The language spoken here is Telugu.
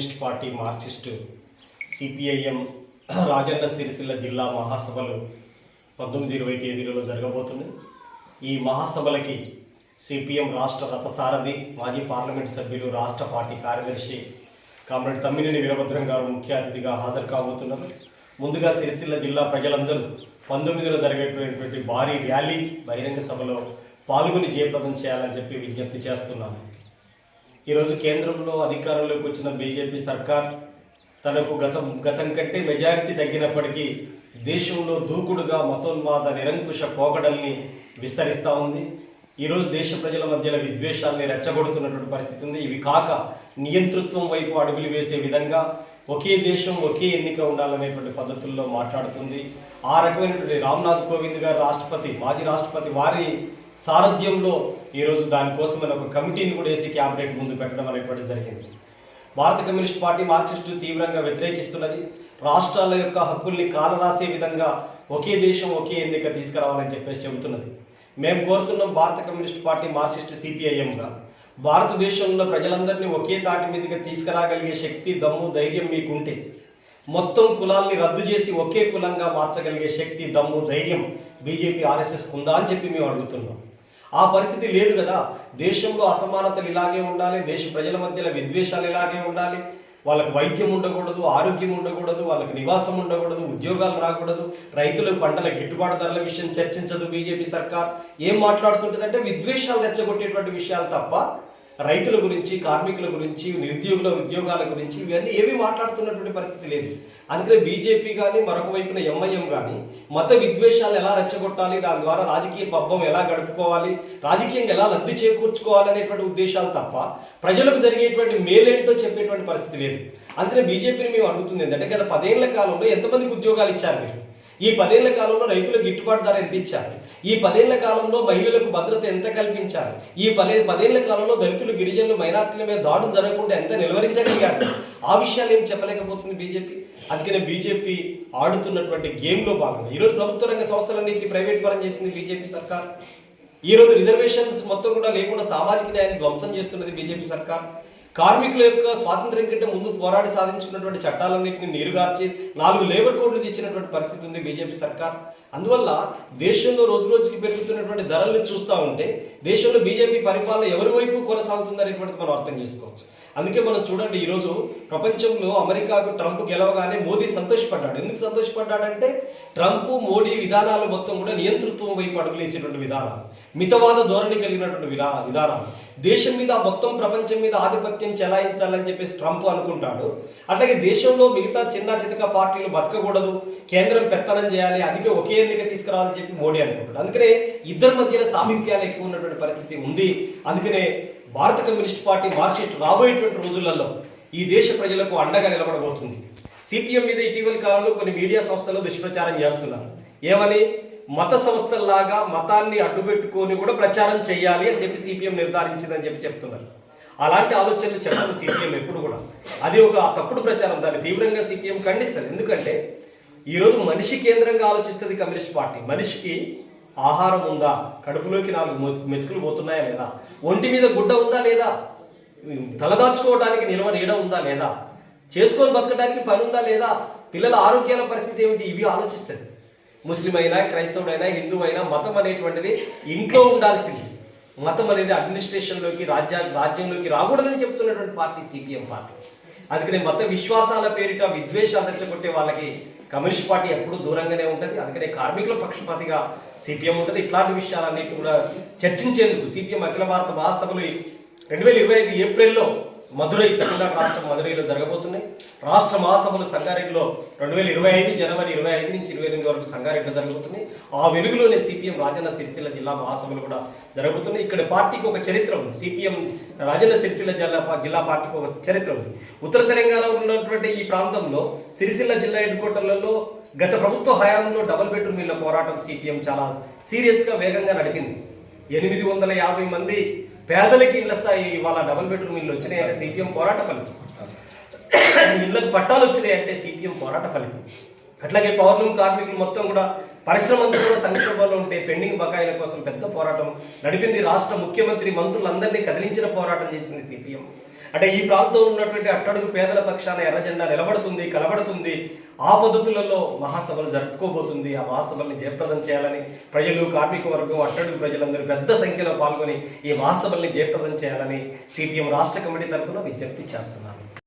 మార్క్సిస్టు సిపిఐఎం రాజన్న సిరిసిల్ల జిల్లా మహాసభలు పంతొమ్మిది ఇరవై తేదీలలో జరగబోతుంది ఈ మహాసభలకి సిపిఎం రాష్ట్ర రథసారథి మాజీ పార్లమెంటు సభ్యులు రాష్ట్ర పార్టీ కార్యదర్శి కామ్రేడ్ తమ్మినేని వీరభద్రం గారు ముఖ్య అతిథిగా హాజరు కాబోతున్నారు. ముందుగా సిరిసిల్ల జిల్లా ప్రజలందరూ పంతొమ్మిదిలో జరిగేటటువంటి భారీ ర్యాలీ బహిరంగ సభలో పాల్గొని జయప్రదం చేయాలని చెప్పి విజ్ఞప్తి చేస్తున్నాను. ఈరోజు కేంద్రంలో అధికారంలోకి వచ్చిన బీజేపీ సర్కార్ తనకు గతం గతం కంటే మెజారిటీ తగ్గినప్పటికీ దేశంలో దూకుడుగా మతోన్మాద నిరంకుశ పోకడల్ని విస్తరిస్తూ ఉంది. ఈరోజు దేశ ప్రజల మధ్యలో విద్వేషాల్ని రెచ్చగొడుతున్నటువంటి పరిస్థితి ఉంది. ఇవి కాక నియంతృత్వం వైపు అడుగులు వేసే విధంగా ఒకే దేశం ఒకే ఎన్నిక ఉండాలనేటువంటి పద్ధతుల్లో మాట్లాడుతుంది. ఆ రకమైనటువంటి రామ్నాథ్ కోవింద్ గారు రాష్ట్రపతి మాజీ రాష్ట్రపతి వారి సారథ్యంలో ఈరోజు దానికోసమని ఒక కమిటీని కూడా వేసి క్యాబినెట్ ముందు పెట్టడం అనేటువంటి జరిగింది. భారత కమ్యూనిస్ట్ పార్టీ మార్క్సిస్టు తీవ్రంగా వ్యతిరేకిస్తున్నది. రాష్ట్రాల యొక్క హక్కుల్ని కాలరాసే విధంగా ఒకే దేశం ఒకే ఎన్నిక తీసుకురావాలని చెప్పేసి చెబుతున్నది. మేము కోరుతున్నాం భారత కమ్యూనిస్ట్ పార్టీ మార్క్సిస్ట్ సిపిఐఎంగా. భారతదేశంలో ప్రజలందరినీ ఒకే తాటి మీదుగా తీసుకురాగలిగే శక్తి దమ్ము ధైర్యం మీకుంటే మొత్తం కులాల్ని రద్దు చేసి ఒకే కులంగా మార్చగలిగే శక్తి దమ్ము ధైర్యం బీజేపీ ఆర్ఎస్ఎస్ ఉందా అని చెప్పి మేము అడుగుతున్నాం. ఆ పరిస్థితి లేదు కదా. దేశంలో అసమానతలు ఇలాగే ఉండాలి దేశ ప్రజల మధ్యలో విద్వేషాలు ఇలాగే ఉండాలి. వాళ్ళకి వైద్యం ఉండకూడదు ఆరోగ్యం ఉండకూడదు వాళ్ళకి నివాసం ఉండకూడదు ఉద్యోగాలు రాకూడదు రైతులకు పంటల గిట్టుబాటు ధరల విషయం చర్చించదు బీజేపీ సర్కార్. ఏం మాట్లాడుతుంటుందంటే విద్వేషాలు రెచ్చగొట్టేటువంటి విషయాలు తప్ప రైతుల గురించి కార్మికుల గురించి నిరుద్యోగుల ఉద్యోగాల గురించి ఇవన్నీ ఏమీ మాట్లాడుతున్నటువంటి పరిస్థితి లేదు. అందుకనే బీజేపీ కానీ మరొక వైపున ఎంఐఎం కానీ మత విద్వేషాలు ఎలా రెచ్చగొట్టాలి దాని ద్వారా రాజకీయ పబ్బం ఎలా గడుపుకోవాలి రాజకీయంగా ఎలా లబ్ధి చేకూర్చుకోవాలి అనేటువంటి ఉద్దేశాలు తప్ప ప్రజలకు జరిగేటువంటి మేలేంటో చెప్పేటువంటి పరిస్థితి లేదు. అందుకనే బీజేపీని మేము అడుగుతుంది ఏంటంటే గత పదేళ్ళ కాలంలో ఎంతమందికి ఉద్యోగాలు ఇచ్చారు మీరు? ఈ పదేళ్ళ కాలంలో రైతులకు గిట్టుబాటు ధర ఎంత ఇచ్చారు? ఈ పదేళ్ళ కాలంలో మహిళలకు భద్రత ఎంత కల్పించారు? ఈ పదే పదేళ్ళ కాలంలో దళితులు గిరిజనులు మైనార్టీల మీద దాడులు జరగకుండా ఎంత నిలవరించగలిగారు? ఆ విషయాలు ఏం చెప్పలేకపోతుంది బీజేపీ? అందుకనే బీజేపీ ఆడుతున్నటువంటి గేమ్లో భాగంగా. ఈరోజు ప్రభుత్వ రంగ సంస్థలన్నింటినీ ప్రైవేట్ పరం చేసింది బీజేపీ సర్కార్. ఈరోజు రిజర్వేషన్స్ మొత్తం కూడా లేకుండా సామాజిక న్యాయాన్ని ధ్వంసం చేస్తున్నది బీజేపీ సర్కార్. కార్మికుల యొక్క స్వాతంత్ర్యం కంటే ముందు పోరాడి సాధించుకున్నటువంటి చట్టాలన్నింటినీ నీరుగార్చి నాలుగు లేబర్ కోడ్లు తెచ్చినటువంటి పరిస్థితి ఉంది బీజేపీ సర్కార్. అందువల్ల దేశంలో రోజు రోజుకి పెరుగుతున్నటువంటి ధరల్ని చూస్తూ ఉంటే దేశంలో బీజేపీ పరిపాలన ఎవరి వైపు కొనసాగుతుంది అనేటువంటిది మనం అర్థం చేసుకోవచ్చు. అందుకే మనం చూడండి ఈరోజు ప్రపంచంలో అమెరికాకు ట్రంప్ గెలవగానే మోదీ సంతోషపడ్డాడు. ఎందుకు సంతోషపడ్డాడంటే ట్రంప్ మోడీ విధానాలు మొత్తం కూడా నియంతృత్వం వైపు అడుగులేసేటువంటి విధానాలు. మితవాద ధోరణి కలిగినటువంటి విధా విధానాలు. దేశం మీద మొత్తం ప్రపంచం మీద ఆధిపత్యం చెలాయించాలని చెప్పేసి ట్రంప్ అనుకుంటాడు. అట్లాగే దేశంలో మిగతా చిన్న చితక పార్టీలు బతకకూడదు కేంద్రం పెత్తనం చేయాలి అందుకే ఒకే ఎన్నిక తీసుకురావాలని చెప్పి మోడీ అనుకుంటాడు. అందుకనే ఇద్దరి మధ్యన సామీప్యాలు ఎక్కువ ఉన్నటువంటి పరిస్థితి ఉంది. అందుకనే భారత కమ్యూనిస్ట్ పార్టీ మార్క్సిస్ట్ రాబోయేటువంటి రోజులలో ఈ దేశ ప్రజలకు అండగా నిలబడబోతుంది. సిపిఎం మీద ఇటీవలి కాలంలో కొన్ని మీడియా సంస్థలు దుష్ప్రచారం చేస్తున్నారు. ఏమని? మత సంస్థల్లాగా మతాన్ని అడ్డుపెట్టుకొని కూడా ప్రచారం చేయాలి అని చెప్పి సిపిఎం నిర్ధారించిందని చెప్పి చెప్తున్నారు. అలాంటి ఆలోచనలు చెప్పదు సిపిఎం ఎప్పుడు కూడా. అది ఒక తప్పుడు ప్రచారం దాన్ని తీవ్రంగా సిపిఎం ఖండిస్తారు. ఎందుకంటే ఈరోజు మనిషి కేంద్రంగా ఆలోచిస్తుంది కమ్యూనిస్ట్ పార్టీ. మనిషికి ఆహారం ఉందా? కడుపులోకి నాలుగు మె- మెతుకులు పోతున్నాయా లేదా? ఒంటి మీద గుడ్డ ఉందా లేదా? తలదాచుకోవడానికి నిల్వ నీడ ఉందా లేదా? చేసుకొని బతకడానికి పని ఉందా లేదా? పిల్లల ఆరోగ్యాల పరిస్థితి ఏమిటి? ఇవి ఆలోచిస్తుంది. ముస్లిం అయినా క్రైస్తవుడైనా హిందూ అయినా మతం అనేటువంటిది ఇంట్లో ఉండాల్సింది. మతం అనేది అడ్మినిస్ట్రేషన్లోకి రాజ్యా రాజ్యంలోకి రాకూడదని చెప్తున్నటువంటి పార్టీ సిపిఎం పార్టీ. అందుకనే మత విశ్వాసాల పేరిట విద్వేషాలు తెచ్చగొట్టే వాళ్ళకి కమ్యూనిస్ట్ పార్టీ ఎప్పుడూ దూరంగానే ఉంటుంది. అందుకనే కార్మికుల పక్షపాతిగా సిపిఎం ఉంటుంది. ఇట్లాంటి విషయాలన్నిటి కూడా చర్చించేందుకు సిపిఎం అఖిల భారత మహాసభలు రెండు వేల ఇరవై ఐదు ఏప్రిల్లో మధురై తమిళనాడు రాష్ట్రం మధురైలో జరగబోతున్నాయి. రాష్ట్ర మహాసభలు సంగారెడ్డిలో రెండు వేల ఇరవై ఐదు జనవరి ఇరవై ఐదు నుంచి ఇరవై ఎనిమిది వరకు సంగారెడ్డిలో జరగబోతున్నాయి. ఆ వెలుగులోనే సిపిఎం రాజన్న సిరిసిల్ల జిల్లా మహాసభలు కూడా జరగబోతున్నాయి. ఇక్కడ పార్టీకి ఒక చరిత్ర ఉంది. సిపిఎం రాజన్న సిరిసిల్ల జిల్లా జిల్లా పార్టీకి ఒక చరిత్ర ఉంది. ఉత్తర తెలంగాణలో ఉన్నటువంటి ఈ ప్రాంతంలో సిరిసిల్ల జిల్లా హెడ్ క్వార్టర్లలో గత ప్రభుత్వ హయాంలో డబుల్ బెడ్రూమ్ ఇళ్ళ పోరాటం సిపిఎం చాలా సీరియస్గా వేగంగా నడిపింది. ఎనిమిది వందల యాభై మంది పేదలకి ఇళ్ళ స్థాయి ఇవాళ డబుల్ బెడ్రూమ్ ఇల్లు వచ్చినాయంటే సిపిఎం పోరాట ఫలితం. ఇళ్ళకి పట్టాలు వచ్చినాయి అంటే సిపిఎం పోరాట ఫలితం. అట్లాగే పౌర్ణమి కార్మికులు మొత్తం కూడా పరిశ్రమంతా కూడా సంక్షోభంలో ఉంటే పెండింగ్ బకాయిల కోసం పెద్ద పోరాటం నడిపింది రాష్ట్ర ముఖ్యమంత్రి మంత్రులందరినీ కదిలించిన పోరాటం చేసింది సిపిఎం. అంటే ఈ ప్రాంతంలో ఉన్నటువంటి అట్టడుగు పేదల పక్షాన ఎర్రజెండా నిలబడుతుంది కలబడుతుంది. ఆ పద్ధతులలో మహాసభలు జరుపుకోబోతుంది. ఆ మహాసభల్ని జయప్రదం చేయాలని ప్రజలు కార్మిక వర్గం అట్టడుగు ప్రజలందరూ పెద్ద సంఖ్యలో పాల్గొని ఈ మహాసభల్ని జయప్రదం చేయాలని సిపిఎం రాష్ట్ర కమిటీ తరఫున విజ్ఞప్తి చేస్తున్నారు